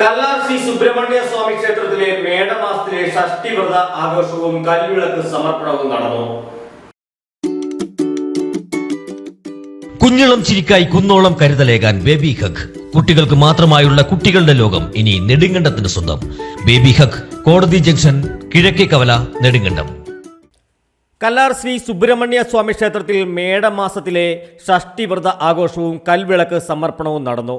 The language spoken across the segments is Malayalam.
കല്ലാർ ശ്രീ സുബ്രഹ്മണ്യ സ്വാമി ക്ഷേത്രത്തിലെ മേടമാസത്തിലെ ഷഷ്ടിവ്രത ആഘോഷവും കൽവിളക്ക് സമർപ്പണവും നടന്നു. കുഞ്ഞിളം ചിരിക്കായി കുന്നോളം കരുതലേകാൻ ബേബി ഹഗ്. കുട്ടികൾക്ക് മാത്രമായുള്ള കുട്ടികളുടെ ലോകം ഇനി നെടുങ്കണ്ടത്തിന് സ്വന്തം. ബേബി ഹഗ് കോടതി ജംഗ്ഷൻ കിഴക്കേ കവല നെടുങ്കണ്ടം. കല്ലാർ ശ്രീ സുബ്രഹ്മണ്യ സ്വാമി ക്ഷേത്രത്തിൽ മേടമാസത്തിലെ ഷഷ്ടിവ്രത ആഘോഷവും കൽവിളക്ക് സമർപ്പണവും നടന്നു.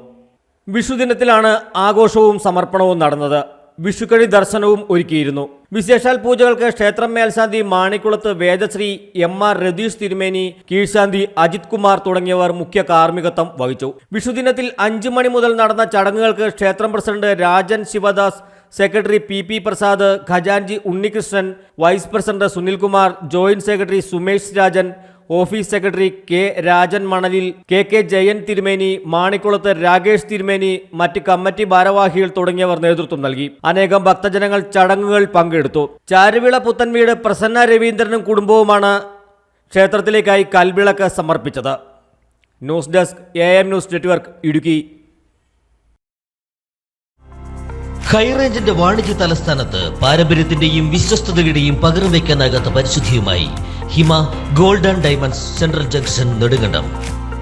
വിഷുദിനത്തിലാണ് ആഘോഷവും സമർപ്പണവും നടന്നത്. വിഷുക്കഴി ദർശനവും ഒരുക്കിയിരുന്നു. വിശേഷാൽ പൂജകൾക്ക് ക്ഷേത്രം മേൽശാന്തി മാണിക്കുളത്ത് വേദശ്രീ എം ആർ രതീഷ് തിരുമേനി കീഴ്ശാന്തി അജിത് കുമാർ തുടങ്ങിയവർ മുഖ്യ കാർമ്മികത്വം വഹിച്ചു. വിഷുദിനത്തിൽ അഞ്ചു മണി മുതൽ നടന്ന ചടങ്ങുകൾക്ക് ക്ഷേത്രം president Rajan Sivadas secretary P P Prasad ഖജാൻജി Unnikrishnan vice president Sunilkumar joint secretary Sumesh Rajan office secretary K Rajan മണലിൽ കെ കെ ജയൻ തിരുമേനി മാണിക്കുളത്ത് രാകേഷ് തിരുമേനി മറ്റ് കമ്മിറ്റി ഭാരവാഹികൾ തുടങ്ങിയവർ നേതൃത്വം നൽകി. അനേകം ഭക്തജനങ്ങൾ ചടങ്ങുകൾ പങ്കെടുത്തു. ചാരുവിള പുത്തൻവീട് പ്രസന്ന രവീന്ദ്രനും കുടുംബവുമാണ് ക്ഷേത്രത്തിലേക്കായി കൽവിളക്ക് സമർപ്പിച്ചത്. News desk A M news network Idukki. ഹൈറേഞ്ചിന്റെ വാണിജ്യ തലസ്ഥാനത്ത് പാരമ്പര്യത്തിന്റെയും വിശ്വസ്തതയുടെയും പകർന്നു വയ്ക്കാനാകാത്ത പരിശുദ്ധിയുമായി Hima gold and diamonds central junction Nedumkandam.